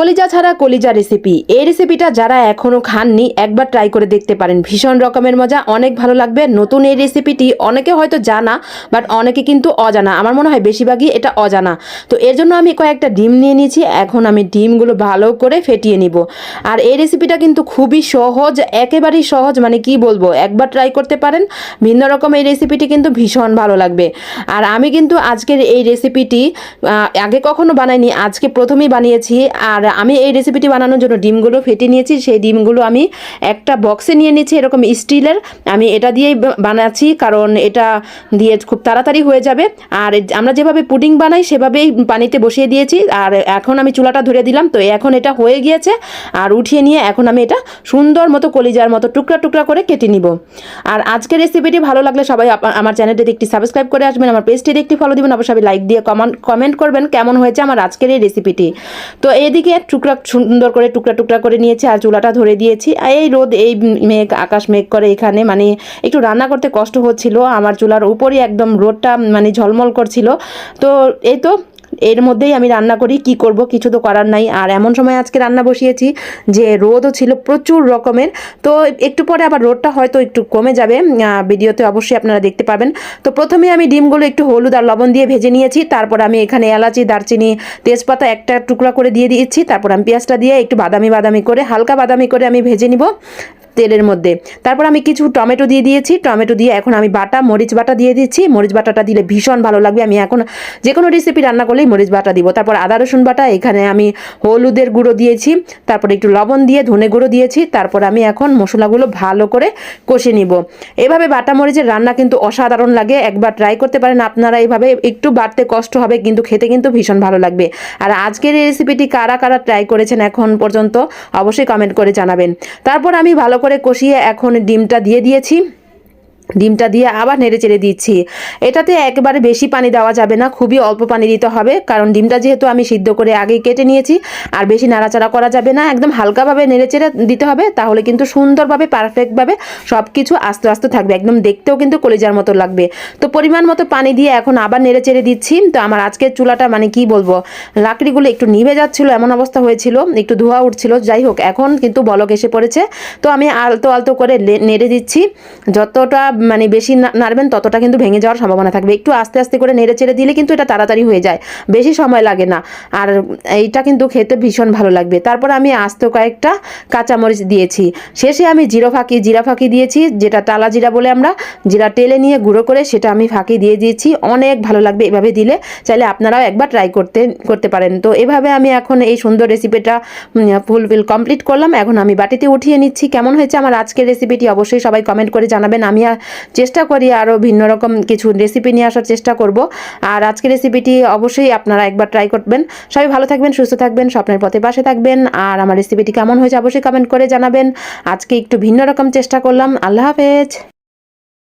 কলিজা ছাড়া কলিজা রেসিপি এই রেসিপিটা যারা এখনও খাননি, একবার ট্রাই করে দেখতে পারেন। ভীষণ রকমের মজা, অনেক ভালো লাগবে। নতুন এই রেসিপিটি অনেকে হয়তো জানা বাট অনেকে কিন্তু অজানা। আমার মনে হয় বেশিরভাগই এটা অজানা। তো এর জন্য আমি কয়েকটা ডিম নিয়ে নিয়েছি। এখন আমি ডিমগুলো ভালো করে ফেটিয়ে নিব। আর এই রেসিপিটা কিন্তু খুবই সহজ, একেবারেই সহজ মানে কি বলব? একবার ট্রাই করতে পারেন, ভিন্ন রকম এই রেসিপিটি কিন্তু ভীষণ ভালো লাগবে। আর আমি কিন্তু আজকের এই রেসিপিটি আগে কখনো বানাইনি, আজকে প্রথমেই বানিয়েছি। আর আমি এই রেসিপিটি বানানোর জন্য ডিমগুলো ফেটে নিয়েছি, সেই ডিমগুলো আমি একটা বক্সে নিয়ে নিয়েছি এরকম স্টিলের। আমি এটা দিয়েই বানাচ্ছি, কারণ এটা দিয়ে খুব তাড়াতাড়ি হয়ে যাবে। আর আমরা যেভাবে পুডিং বানাই, সেভাবেই পানিতে বসিয়ে দিয়েছি। আর এখন আমি চুলাটা ধরে দিলাম, তো এখন এটা হয়ে গিয়েছে। আর উঠিয়ে নিয়ে এখন আমি এটা সুন্দর মতো কলিজার মতো টুকরা টুকরা করে কেটে নিব। আর আজকের রেসিপিটি ভালো লাগলে সবাই আমার চ্যানেলটিতে একটি সাবস্ক্রাইব করে আসবেন, আমার পেজটিতে একটি ফলো দিবেন, অবশ্যই লাইক দিয়ে কমেন্ট কমেন্ট করবেন, কেমন হয়েছে আমার আজকের এই রেসিপিটি তো এইদিকে টুকরা সুন্দর করে টুকরা টুকরা করে নিয়েছি আর চুলাটা ধরে দিয়েছি। এই রোদ, এই মেঘ, আকাশ মেঘ করে এখানে মানে একটু রান্না করতে কষ্ট হচ্ছিল। আমার চুলার উপরই একদম রোদটা মানে ঝলমল করছিল। তো এই তো এর মধ্যেই আমি রান্না করি, কি করব কিছু তো করার নাই। আর এমন সময় আজকে রান্না বসিয়েছি যে রোদও ছিল প্রচুর রকমের। তো একটু পরে আবার রোদটা হয়তো একটু কমে যাবে ভিডিওতে অবশ্যই আপনারা দেখতে পাবেন। তো প্রথমে আমি ডিমগুলো একটু হলুদ আর লবণ দিয়ে ভেজে নিয়েছি। তারপর আমি এখানে এলাচি, দারচিনি, তেজপাতা একটা টুকরা করে দিয়ে দিয়েছি। তারপর আমি পেঁয়াজটা দিয়ে একটু বাদামি বাদামি করে, হালকা বাদামি করে আমি ভেজে নিব। তেলের মধ্যে। তারপর আমি কিছু টমেটো দিয়ে দিয়েছি। টমেটো দিয়ে এখন আমি বাটা, মরিচ বাটা দিয়ে দিচ্ছি। মরিচ বাটাটা দিলে ভীষণ ভালো লাগবে। আমি এখন যে কোনো রেসিপি রান্না করলেই মরিচ বাটা দিব। তারপর আদা, রসুন বাটা, এখানে আমি হলুদের গুঁড়ো দিয়েছি। তারপর একটু লবণ দিয়ে ধনে গুঁড়ো দিয়েছি। তারপর আমি এখন মশলাগুলো ভালো করে কষে নিব। এভাবে বাটা, মরিচের রান্না কিন্তু অসাধারণ লাগে। একবার ট্রাই করতে পারেন আপনারা এইভাবে একটু বাড়তে কষ্ট হবে, কিন্তু খেতে কিন্তু ভীষণ ভালো লাগবে। আর আজকের এই রেসিপিটি কারা কারা ট্রাই করেছেন এখন পর্যন্ত অবশ্যই কমেন্ট করে জানাবেন। তারপর আমি ভালো করে কষিয়ে এখন ডিমটা দিয়ে দিয়েছি। ডিমটা দিয়ে আবার নেড়ে চেড়ে দিচ্ছি। এটাতে একবারে বেশি পানি দেওয়া যাবে না, খুবই অল্প পানি দিতে হবে, কারণ ডিমটা যেহেতু আমি সিদ্ধ করে আগেই কেটে নিয়েছি, আর বেশি নাড়াচাড়া করা যাবে না, একদম হালকাভাবে নেড়ে চেড়ে দিতে হবে, তাহলে কিন্তু সুন্দরভাবে, পারফেক্টভাবে সব কিছু আস্তে আস্তে থাকবে, একদম দেখতেও কিন্তু কলিজার মতো লাগবে। তো পরিমাণ মতো পানি দিয়ে এখন আবার নেড়ে চেড়ে দিচ্ছি। তো আমার আজকের চুলাটা মানে কি বলব, লাকড়িগুলো একটু নিভে যাচ্ছিল, এমন অবস্থা হয়েছিল, একটু ধোয়া উঠছিল, যাই হোক, এখন কিন্তু বলক এসে পড়েছে। তো আমি আলতো আলতো করে নেড়ে দিচ্ছি, যতটা মানে বেশি নাড়বেন, ততটা কিন্তু ভেঙে যাওয়ার সম্ভাবনা থাকবে। একটু আস্তে আস্তে করে নেড়ে চেড়ে দিলে কিন্তু এটা তাড়াতাড়ি হয়ে যায়। বেশি সময় লাগে না। আর এইটা কিন্তু খেতে ভীষণ ভালো লাগবে। তারপর আমি আস্ত কয়েকটা কাঁচামরিচ দিয়েছি। শেষে আমি জিরো ফাঁকি, জিরা ফাঁকি দিয়েছি, যেটা টালা জিরা বলে আমরা। জিরা টেলে নিয়ে গুঁড়ো করে সেটা আমি ফাঁকি দিয়ে দিয়েছি। অনেক ভালো লাগবে এভাবে দিলে। চাইলে আপনারাও একবার ট্রাই করতে করতে পারেন। তো এভাবে আমি এখন এই সুন্দর রেসিপিটা ফুলফিল কমপ্লিট করলাম। এখন আমি বাটিতে উঠিয়ে নিচ্ছি। কেমন হয়েছে আমার আজকের রেসিপিটি অবশ্যই সবাই কমেন্ট করে জানাবেন। আমি আর চেষ্টা করি আরও ভিন্ন রকম কিছু রেসিপি নিয়ে আসার চেষ্টা করব। আর আজকে রেসিপিটি অবশ্যই আপনারা একবার ট্রাই করবেন। সবাই ভালো থাকবেন, সুস্থ থাকবেন, স্বপ্নের পথে পাশে থাকবেন। আর আমার রেসিপিটি কেমন হয়েছে অবশ্যই কমেন্ট করে জানাবেন। আজকে একটু ভিন্ন রকম চেষ্টা করলাম। আল্লাহ হাফেজ।